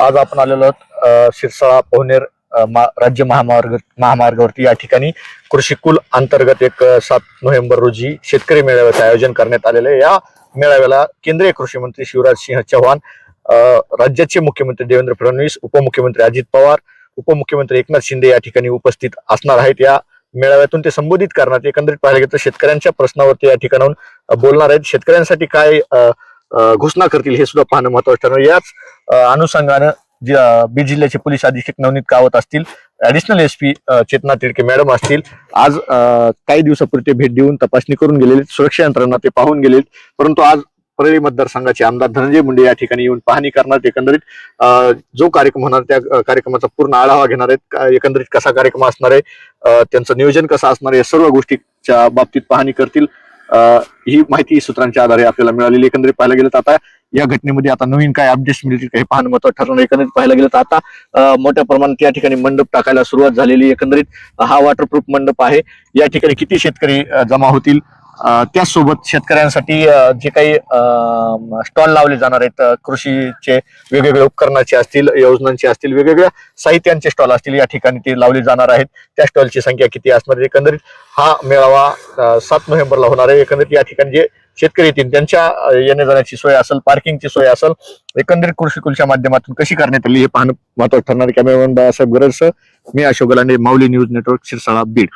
आज आपण आलेलो आहोत शिरसाळा पोहनेर राज्य महामार्ग महामार्गावरती. या ठिकाणी कृषी कुल अंतर्गत एक सात नोव्हेंबर रोजी शेतकरी मेळाव्याचे आयोजन करण्यात आलेले आहे. या मेळाव्याला केंद्रीय कृषी मंत्री शिवराज सिंह चौहान राज्याचे मुख्यमंत्री देवेंद्र फडणवीस उपमुख्यमंत्री अजित पवार उपमुख्यमंत्री एकनाथ शिंदे या ठिकाणी उपस्थित असणार आहेत. या मेळाव्यातून ते संबोधित करणार एकंदरीत पाहिलं गेलं तर शेतकऱ्यांच्या प्रश्नावरती या ठिकाणाहून बोलणार आहेत. शेतकऱ्यांसाठी काय घोषणा करतील हे सुद्धा पाहणं महत्वाचं ठरणार. याच अनुषंगानं बीड जिल्ह्याचे पोलीस अधीक्षक नवनीत कावत असतील additional S P Chetna Tidke madam असतील आज काही दिवसापूर्वी ते भेट देऊन तपासणी करून गेलेले सुरक्षा यंत्रणा ते पाहून गेले परंतु आज परळी मतदारसंघाचे आमदार धनंजय मुंडे या ठिकाणी येऊन पाहणी करणार एकंदरीत जो कार्यक्रम होणार त्या कार्यक्रमाचा पूर्ण आढावा घेणार आहेत. एकंदरीत कसा कार्यक्रम असणार आहे त्यांचं नियोजन कसं असणार आहे या सर्व गोष्टीच्या बाबतीत पाहणी करतील. ही माहिती सूत्रांच्या आधारे आपल्याला मिळालेली. एकंदरीत पाहायला गेलं तर आता या घटनेमध्ये आता नवीन काय अपडेट्स मिळतील काही पाहणं महत्वाचं ठरवणं एकंदरीत पाहायला गेलं तर आता मोठ्या प्रमाणात या ठिकाणी मंडप टाकायला सुरुवात झालेली. एकंदरीत हा वॉटरप्रूफ मंडप आहे. या ठिकाणी किती शेतकरी जमा होतील? त्याचसोबत शेतकऱ्यांसाठी जे काही स्टॉल लावले जाणार आहेत कृषीचे वेगवेगळे उपकरणाचे असतील योजनांचे असतील वेगवेगळ्या साहित्यांचे स्टॉल असतील या ठिकाणी ते लावले जाणार आहेत. त्या स्टॉलची संख्या किती असणार आहे एकंदरीत हा मेळावा सात नोव्हेंबरला होणार आहे. एकंदरीत या ठिकाणी जे शेतकरी येतील त्यांच्या येण्या जाण्याची सोय असेल पार्किंगची सोय असेल एकंदरीत कृषी कुलच्या माध्यमातून कशी करण्यात आली हे पाहणं महत्वाचं ठरणार आहे. कॅमेरामॅन बाळासाहेब गरज मी अशोक गलांडे माऊली न्यूज नेटवर्क शिरसाळा बीड.